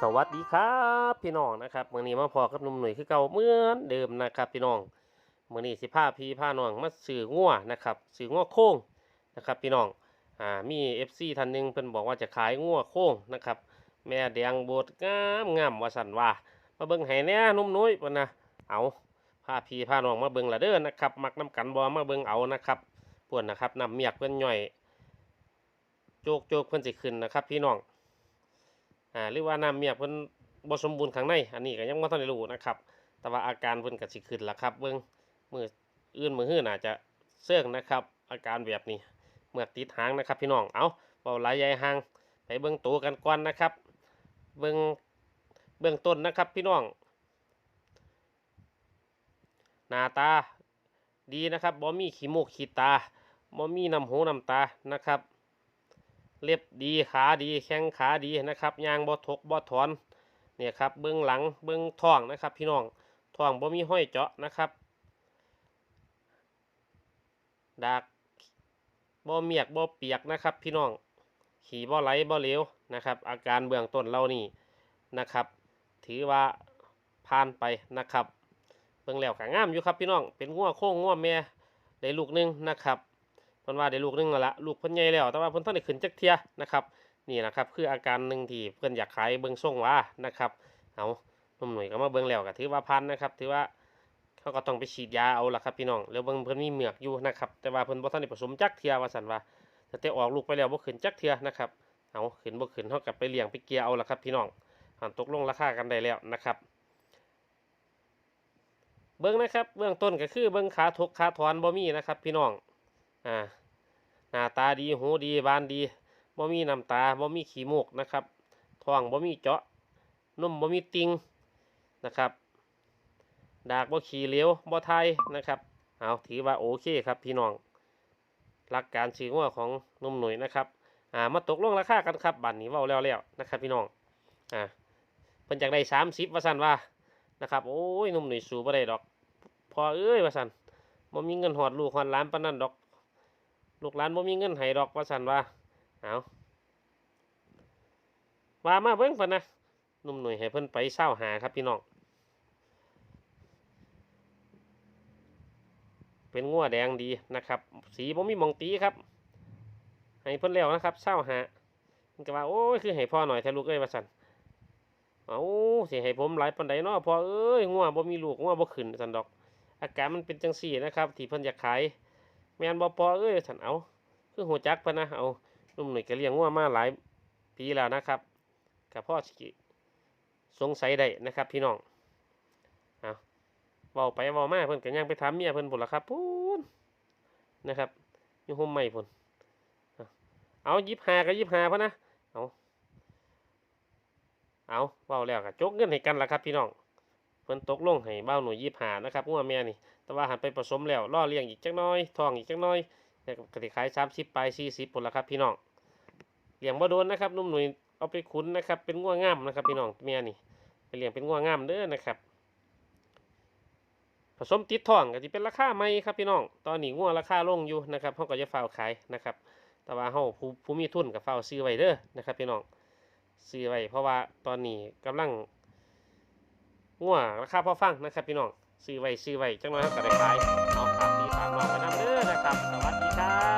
สวัสดีครับพี่น้องนะครับมื้อนี้มาพอกับหนุ่มหนุ่ยคือเก่าเหมือนเดิมนะครับ พี่น้องมื้อนี้สิพาพี่พาน้องมาซื้องัวนะครับซื้องัวโค้งนะครับ พี่น้องอ่ามี FC ท่านหนึงเพิ่นบอกว่าจะขายงัวโค้งนะครับ แม่แดงโบดงามงามว่าสันว่ามาเบิ่งให้แน่หนุ่มหนุ่ยเพิ่นนะเอาพาพี่พาน้องมาเบิ่งละเด้อนะครับ มักน้ำกันบ่มาเบิ่งเอานะครับ พวนนะครับนำเมียกเพิ่อนย่อยโจกโจกเพิ่อนสิขึ้นนะครับ พี่น้องอ่าหรือว่านำเมียกเพิ่อนบสมบูรณ์ข้างในอันนี้ก็ยังบ่ทันได้รู้นะครับ แต่ว่าอาการเพิ่อนก็สิขึ้นละครับเบิ่งมืออื่นมือหื้อน่าจจะเสื่องนะครับ อาการแบบนี้เมื่อติดหางนะครับ พี่น้องเอาเบาหลายใหญ่หางไปเบิ่งตัวกันก่อนนะครับ เบิ่งเบื้องต้นนะครับพี่น้องหน้าตาดีนะครับบ่มีขี้มูกขี้ตา บ่มีน้ำหูน้ำตานะครับ เล็บดีขาดีแข้งขาดีนะครับยางบ่ทกบ่ถอนเนี่ยครับเบื้องหลังเบื้องท้องนะครับ พี่น้องท้องบ่มีห้อยเจาะนะครับดากบ่เมียกบ่เปียกนะครับ พี่น้องขี่บ่ไหลบ่เหลวนะครับ อาการเบื้องต้นเรานี่นะครับ ถือว่าผ่านไปนะครับเบิ่งแล้วก็งามอยู่ครับพี่น้องเป็นงัวโค้งงัวแม่ได้ลูกหนึงนะครับ พิ่นว่าได้ลูกนึงแล้วละลูกเพิ่นใหญ่แล้ว แต่ว่าเพิ่นทันได้ขึ้นจักเทียนะครับ นี่นะครับ คืออาการหนึ่งที่เพิ่นอยากขายเบิ่งส่งว่านะครับเอาหนุ่มหน่วยก็มาเบิ่งแล้วก็ถือว่าพันนะครับ ถือว่าเขาก็ต้องไปฉีดยาเอาละครับพี่น้องแล้วเบิ่งเพิ่นมีเหมือกอยู่นะครับ แต่ว่าเพิ่นบ่ทันได้ผสมจักเทียว่าซั่นว่าแต่แต่ออกลูกไปแล้วบ่ขึ้นจักเทียนะครับเอาขึ้นบ่ขึ้นเฮาก็ไปเลี้ยงไปเกลียเอาละครับพี่น้องหันตกลงราคากันได้แล้วนะครับ เบิ่งนะครับเบื้องต้นก็คือเบิ่งขาทกขาถอนบ่มีนะครับ พี่น้อง อ่าหน้าตาดีหูดีบานดีบ่มีน้ำตาบ่มีขี้มูกนะครับท้องบ่มีเจาะนุ่มบ่มีติงนะครับดากบ่ขี้เหลวบ่ไทยนะครับเอาถือว่าโอเคครับพี่น้องหลักการซื้องัวของนุ่มหนุ่ยนะครับอ่ามาตกลงราคากันครับบัดนี้เว้าแล้วแล้วนะครับพี่น้องอ่าเพิ่นจากได้30ว่าซั่นว่านะครับโอ้ยนุ่มหนุ่ยสูบ่ได้ดอกพอเอ้ยว่าซั่นบ่มีเงินหอดลูกหอดหลานปานนั้นดอก ลูกหลานบ่มีเงินให้ดอกว่าซั่นว่าเอาว่ามาเบิ่งเพิ่นนะนุ่มหน่วยให้เพิ่นไปเศร้าหาครับพี่น้องเป็นงัวแดงดีนะครับ สีบ่มีมองตีครับ ให้เพิ่นแล้วนะครับเศร้าหามันก็ว่าโอ้ยคือให้พ่อหน่อยแท้ลูกเอ้ยว่าซั่นเอาสิให้ผมหลายปานใดเนาะพ่อเอ้ยงัวบ่มีลูกงัวบ่ขึ้นซั่นดอก อาการมันเป็นจังซี่นะครับ ที่เพิ่นอยากขาย แม่นบ่พอเอ้ยฉันเอาคือหัวจักพะนะเอานุ่มหน่อยก็เลี้ยงงัวมาหลายปีแล้วนะครับกับพ่อสิสงสัยได้นะครับ พี่น้องเอาเว้าไปเว้ามาเพิ่นก็ยังไปถามเมียเพิ่นพุ่นล่ะครับพูนนะครับยู่ห่มใหม่พุ่นเอาเอายิบหาก็ยิบหาพะนะเอาเอาเว้าแล้วก็จกเงินให้กันละครับ พี่น้อง พิ่นตกลงให้เบ้าหน่วยยิบหานะครับงัวแม่นี่ แต่ว่าหันไปผสมแล้วล่อเลี้ยงอีกจักน้อยทองอีกจักน้อยแต่ก็สิขายสามสิบปสี่สิบปุ่นละครับพี่น้องเลี้ยงบ่โดนนะครับนุ่มหนุ่ยเอาไปขุนนะครับเป็นง่วงง่ามนะครับพี่น้องเมียนี่ไปเลี้ยงเป็นง่วงง่ามเด้อนะครับ ผสมติดทองก็จะเป็นราคาใหม่ครับพี่น้อง ตอนนี้ง่วราคาลงอยู่นะครับเขาก็จะเฝ้าขายนะครับ แต่ว่าเขาผู้ผู้มีทุนกับเฝ้าซื้อไว้เด้อนะครับพี่น้องซื้อไว้เพราะว่าตอนนี้กำลัง หัวราคาพอฟังนะครับพี่น้องซื้อไว้ซื้อไว้จังน้อยก็ได้ขเอาฝากพี่ฝากน้องไปนำเด้อนะครับ สวัสดีครับ